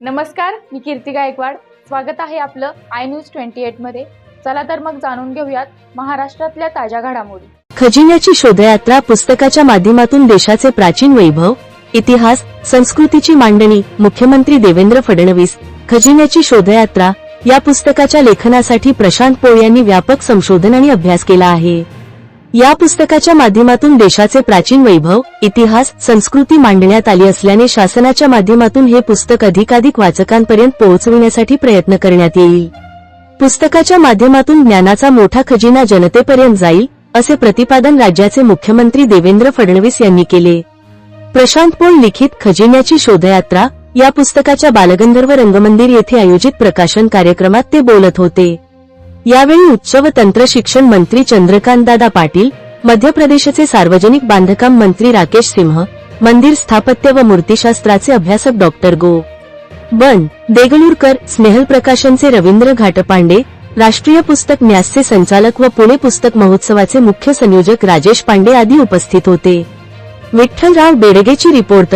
नमस्कार मी कीर्ती गायकवाड. स्वागत आहे आपलं आय न्यूज ट्वेंटी एटमध्ये. चला तर मग जाणून घेऊयात महाराष्ट्रातल्या ताज्या घडामोडी. खजिन्याची शोधयात्रा पुस्तकाच्या माध्यमातून देशाचे प्राचीन वैभव इतिहास संस्कृतीची मांडणी मुख्यमंत्री देवेंद्र फडणवीस खजिन्याची शोधयात्रा या पुस्तकाच्या लेखनासाठी प्रशांत पोळ यांनी व्यापक संशोधन आणि अभ्यास केला आहे. या पुस्तकाच्या माध्यमातून देशाचे प्राचीन वैभव इतिहास संस्कृती मांडण्यात आली असल्याने शासनाच्या माध्यमातून हे पुस्तक अधिकाधिक वाचकांपर्यंत पोहोचविण्यासाठी प्रयत्न करण्यात येईल. पुस्तकाच्या माध्यमातून ज्ञानाचा मोठा खजिना जनतेपर्यंत जाईल असे प्रतिपादन राज्याचे मुख्यमंत्री देवेंद्र फडणवीस यांनी केले. प्रशांत पोळ लिखित खजिन्याची शोधयात्रा या पुस्तकाच्या बालगंधर्व रंगमंदिर येथे आयोजित प्रकाशन कार्यक्रमात ते बोलत होते. यावेळी उच्च व तंत्र शिक्षण मंत्री चंद्रकांतदादा पाटील मध्य प्रदेशचे सार्वजनिक बांधकाम मंत्री राकेश सिंह मंदिर स्थापत्य व मूर्तिशास्त्राचे अभ्यासक डॉक्टर गो. बन देगलूरकर स्नेहल प्रकाशनचे रवींद्र घाटपांडे राष्ट्रीय पुस्तक न्यासचे संचालक व पुणे पुस्तक महोत्सवाचे मुख्य संयोजक राजेश पांडे आदी उपस्थित होते. विठ्ठलराव बेडगेची रिपोर्ट